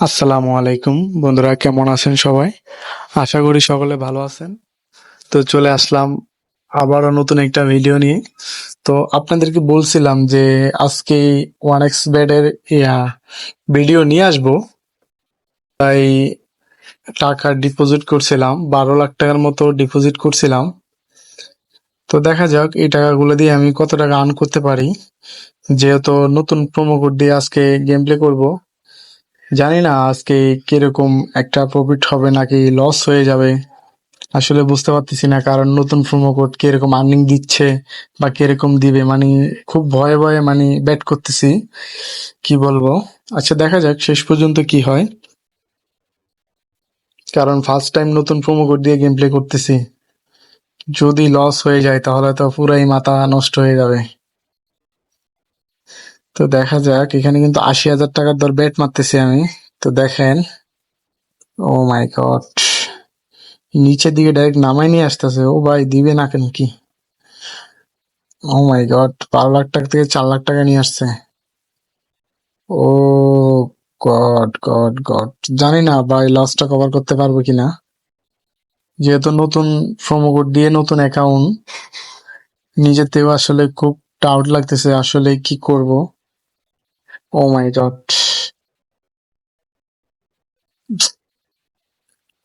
আসসালামু আলাইকুম। বন্ধুরা, কেমন আছেন সবাই? আশা করি সকলে ভালো আছেন। তো চলে আসলাম আবারও নতুন একটা ভিডিও নিয়ে। তো আপনাদেরকে বলছিলাম যে, আজকে ওয়ান এক্স বেডের ভিডিও নিয়ে আসব। তাই টাকা ডিপোজিট করছিলাম, বারো লাখ টাকার মতো ডিপোজিট করছিলাম। তো দেখা যাক, এই টাকাগুলো দিয়ে আমি কত টাকা আর্ন করতে পারি। যেহেতু নতুন প্রোমো কোড দিয়ে আজকে গেম প্লে করব জানি না আজকে কীরকম একটা প্রফিট হবে নাকি লস হয়ে যাবে। আসলে বুঝতে পারতেছি না কারণ নতুন প্রোমো কোড কীরকম আর্নিং দিচ্ছে বা কীরকম দিবে। মানে খুব ভয়ে ভয়ে মানে ব্যাট করতেছি। কি বলব? আচ্ছা দেখা যাক শেষ পর্যন্ত কি হয়। কারণ ফার্স্ট টাইম নতুন প্রোমো কোড দিয়ে গেম প্লে করতেছি। যদি লস হয়ে যায় তাহলে তো পুরাই মাথা নষ্ট হয়ে যাবে। তো দেখা যাক, এখানে কিন্তু আশি হাজার টাকার দর ব্যাট মারতেছি আমি। তো দেখেন, ও মাই গড, নিচের দিকে ডাইরেক্ট নামাই নিয়ে আসতেছে। ও ভাই, দিবে না কেন কি? ও মাই গড, বারো লাখ টাকা থেকে চার লাখ টাকা নিয়ে আসছে। ও গড গড গড, জানি না ভাই লসটা কভার করতে পারব কিনা। যেহেতু নতুন প্রোমো কোড দিয়ে নতুন অ্যাকাউন্ট নিজেতেও আসলে খুব ডাউট লাগতেছে আসলে কি করব। ও মাই গড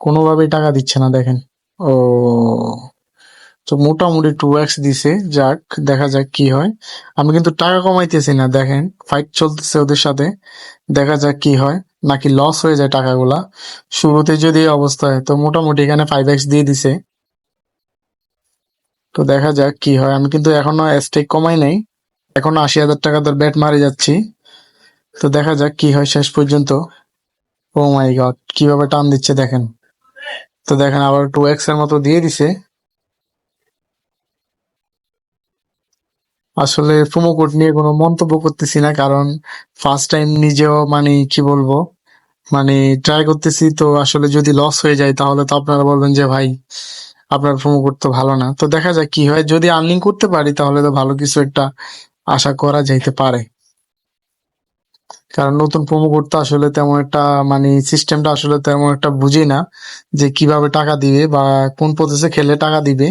কোনোভাবেই টাকা দিচ্ছে না, দেখেন। ও, তো মোটামুটি টু এক্স দিছে, যাক, দেখা যাক কি হয়। আমি কিন্তু টাকা কমাইতেছি না, দেখেন। ফাইট চলতেছে ওদের সাথে, দেখা যাক কি হয়। নাকি লস হয়ে যায় টাকাগুলা। শুরুতে যদি অবস্থা হয়, তো মোটামুটি এখানে ফাইভ এক্স দিয়ে দিছে। তো দেখা যাক কি হয়। আমি কিন্তু এখনও স্টেক কমাই নাই। এখনও আশি হাজার টাকা তোর ব্যাট মারে যাচ্ছি। তো দেখা যাক কি হয় শেষ পর্যন্ত। ও মাই গড কীভাবে টান দিচ্ছে দেখেন। তো দেখেন আবার টু এক্সের মতো দিয়ে দিছে। আসলে প্রোমো কোড নিয়ে কোনো মন্তব্য করতেছি না, কারণ ফার্স্ট টাইম নিজেও মানে কি বলব মানে ট্রাই করতেছি তো আসলে যদি লস হয়ে যায় তাহলে তো আপনারা বলবেন যে ভাই, আপনার প্রোমো কোড তো ভালো না। তো দেখা যাক কি হয়। যদি আর্নিং করতে পারি তাহলে তো ভালো কিছু একটা আশা করা যাইতে পারে। কারণ নতুন প্রোমো কোড তো আসলে তেমন একটা মানে সিস্টেমটা আসলে তেমন একটা বুঝি না যে কীভাবে টাকা দিবে বা কোন প্রসেসে খেলে টাকা দিবে,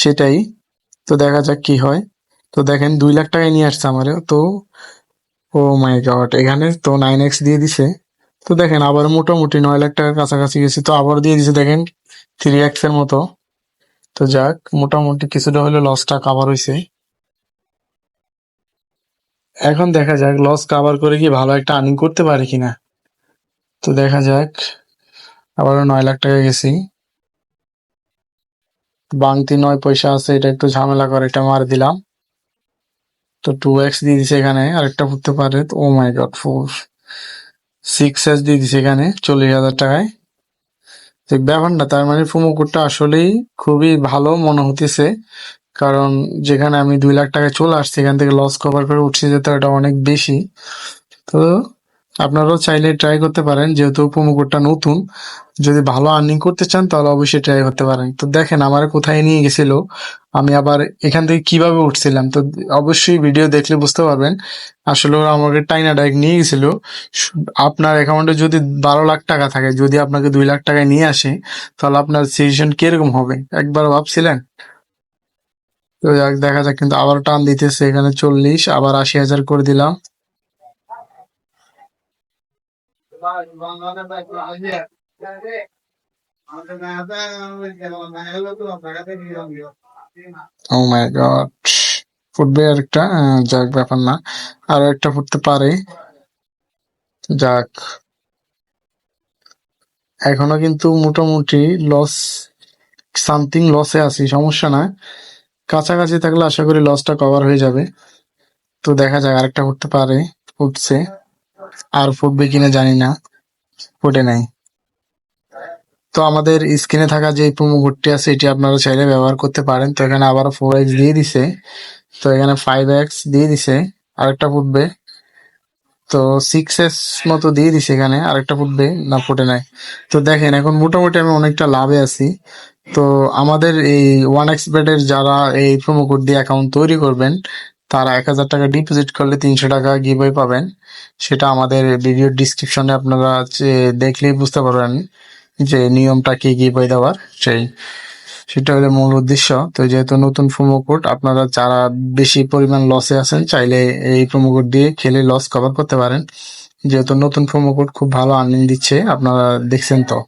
সেটাই। তো দেখা যাক কি হয়। তো দেখেন দুই লাখ টাকায় নিয়ে আসছে আমারে। তো ও মাই গড এখানে তো নাইন এক্স দিয়ে দিছে। তো দেখেন আবার মোটামুটি নয় লাখ টাকার কাছাকাছি গেছি। তো আবার দিয়ে দিছে দেখেন থ্রি এক্সের মতো। তো যাক, মোটামুটি কিছুটা হলে লসটা কাভার হয়েছে এখন দেখা যাক লস কাভার করে কি ভালো একটা আর্নিং করতে পারে কিনা। তো দেখা যাক, আবারও নয় লাখ টাকা গেছি। বাংতি নয় পয়সা আছে, এটা একটু ঝামেলা করে, এটা মার দিলাম। তো টু এক্স দিয়ে দিছে এখানে, আরেকটা ফুটতে পারে, তো ও my god four six S দিয়ে দিছে এখানে, চল্লিশ হাজার টাকায়। তো ব্যাপারটা, তার মানে প্রোমো কোডটা আসলেই খুবই ভালো মনে হতেছে। কারণ যেখানে আমি দুই লাখ টাকা চলে আসছি, এখান থেকে লস কভার করে উঠছে যেতে এটা অনেক বেশি। তো আপনারাও চাইলে ট্রাই করতে পারেন, যেহেতু প্রোমো কোডটা নতুন। যদি ভালো আর্নিং করতে চান, তাহলে অবশ্যই ট্রাই করতে পারেন। তো দেখেন, আমার কোথায় নিয়ে গেছিল, আমি আবার এখান থেকে কীভাবে উঠছিলাম, তো অবশ্যই ভিডিও দেখলে বুঝতে পারবেন। আসলে ওরা আমাকে টাইনা ডাইরেক্ট নিয়ে গেছিল। আপনার অ্যাকাউন্টে যদি বারো লাখ টাকা থাকে, যদি আপনাকে দুই লাখ টাকায় নিয়ে আসে, তাহলে আপনার সিচুয়েশন কীরকম হবে? একবার ভাবছিলেন? তো যাক, দেখা যাক, কিন্তু আবার টান দিতেছে এখানে চল্লিশ, আবার আশি হাজার করে দিলাম। ও মাই ফুটবে আর একটা যাক, ব্যাপার না। আরও একটা ফুটতে পারে। যাক। এখনও কিন্তু মোটামুটি লস সামথিং লসে আছি, সমস্যা না। কাছাকাছি থাকলে আশা করি লসটা কভার হয়ে যাবে। তো দেখা যাক আরেকটা ফুটতে পারে, ফুটছে। আর ফুটবে কিনা জানি না, ফুটে নাই। তো আমাদের স্ক্রিনে থাকা যে প্রোমো কোডটি আছে, এটি আপনারা চাইলে ব্যবহার করতে পারেন। তো এখানে আবার ফোর এক্স দিয়ে দিছে। তো এখানে ফাইভ এক্স দিয়ে দিছে, আরেকটা ফুটবে। তো সিক্স এস মতো দিয়ে দিছে এখানে, আরেকটা ফুটবে, না, ফুটে নাই। তো দেখেন, এখন মোটামুটি আমি অনেকটা লাভে আছি। তো আমাদের এই ওয়ান এক্স বেডের যারা এই প্রোমো কোড দিয়ে অ্যাকাউন্ট তৈরি করবেন, তারা এক হাজার টাকা ডিপোজিট করলে তিনশো টাকা গিভওয়ে পাবেন। সেটা আমাদের ভিডিও ডিসক্রিপশনে আপনারা দেখলেই বুঝতে পারবেন যে নিয়মটা কি গিভওয়ে দেওয়ার। সেই, সেটা হলো মূল উদ্দেশ্য। তো যেহেতু নতুন প্রোমো কোড আপনারা যারা বেশি পরিমাণ লসে আছেন, চাইলে এই প্রোমো কোড দিয়ে খেলে লস কভার করতে পারেন। যেহেতু নতুন প্রোমো কোড খুব ভালো আর্নিং দিচ্ছে, আপনারা দেখছেন তো।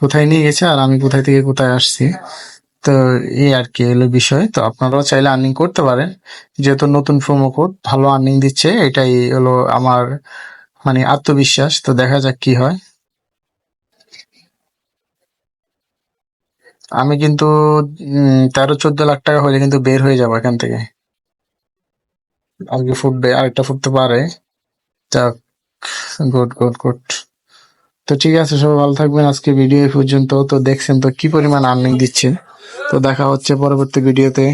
কোথায় নিয়ে গেছে আর আমি কোথায় থেকে কোথায় আসছি? তো এই আর কি হলো বিষয়। তো আপনারাও চাইলে আর্নিং করতে পারেন। যেহেতু নতুন প্রোমো কোড ভালো আর্নিং দিচ্ছে, এটাই হলো আমার মানে আত্মবিশ্বাস। তো দেখা যাক কি হয়। আমি কিন্তু তেরো, চোদ্দ লাখ টাকা হলে কিন্তু বের হয়ে যাব এখান থেকে। আজকে ফুটবে, আরেকটা ফুটতে পারে। যাক গুড গুড গুড তো ঠিক আছে, সবাই ভালো থাকবেন। আজকে ভিডিও এই পর্যন্ত। তো দেখছেন তো কি পরিমাণ আর্নিং দিচ্ছে তো দেখা হচ্ছে পরবর্তী ভিডিওতে